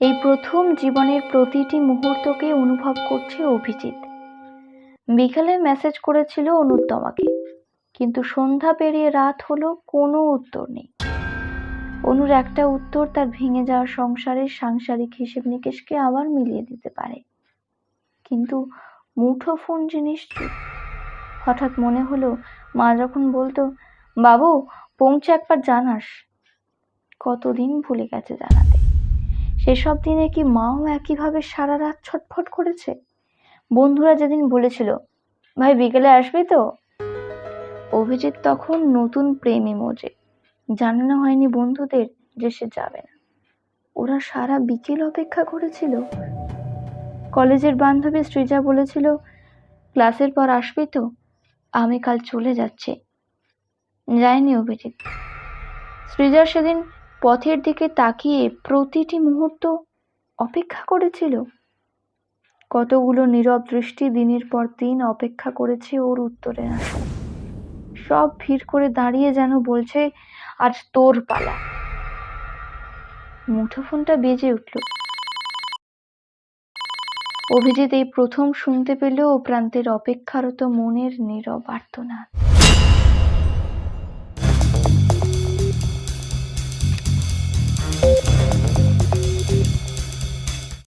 এই প্রথম জীবনের প্রতিটি মুহূর্তকে অনুভব করছে অভিজিৎ। বিকালে মেসেজ করেছিল অনুত্তমাকে কিন্তু সন্ধ্যা পেরিয়ে রাত হলো, কোনো উত্তর নেই। অনুর একটা উত্তর তার ভেঙে যাওয়া সংসারের সাংসারিক হিসেব নিকেশকে আবার মিলিয়ে দিতে পারে। কিন্তু মুঠো ফোন জিনিস হঠাৎ মনে হলো, মা যখন বলতো, বাবু, পৌঁছে একবার জানাস। কতদিন ভুলে গেছে জানাতে। সেসব দিনে কি মাও একইভাবে সারা রাত ছটফট করেছে? বন্ধুরা যেদিন বলেছিল, ভাই, বিকেলে আসবি তো? অভিজিৎ তখন নতুন প্রেমে মোজে। জানানো হয়নি বন্ধুদের যে সে যাবে না। ওরা সারা বিকেল অপেক্ষা করেছিল। কলেজের বান্ধবী সৃজা বলেছিল, ক্লাসের পর আসবি তো? আমি কাল চলে যাচ্ছি। যায়নি অভিজিৎ। সৃজা সেদিন পথের দিকে তাকিয়ে প্রতিটি মুহূর্ত অপেক্ষা করেছিল। কতগুলো নীরব দৃষ্টি দিনের পর দিন অপেক্ষা করেছে ওর উত্তরে সব ভিড় করে দাঁড়িয়ে যেন বলছে, আজ তোর পালা। মুঠোফোনটা বেজে উঠল। অভিজিৎ এই প্রথম শুনতে পেল ও প্রান্তের অপেক্ষারত মনের নীরব আর্তনাদ।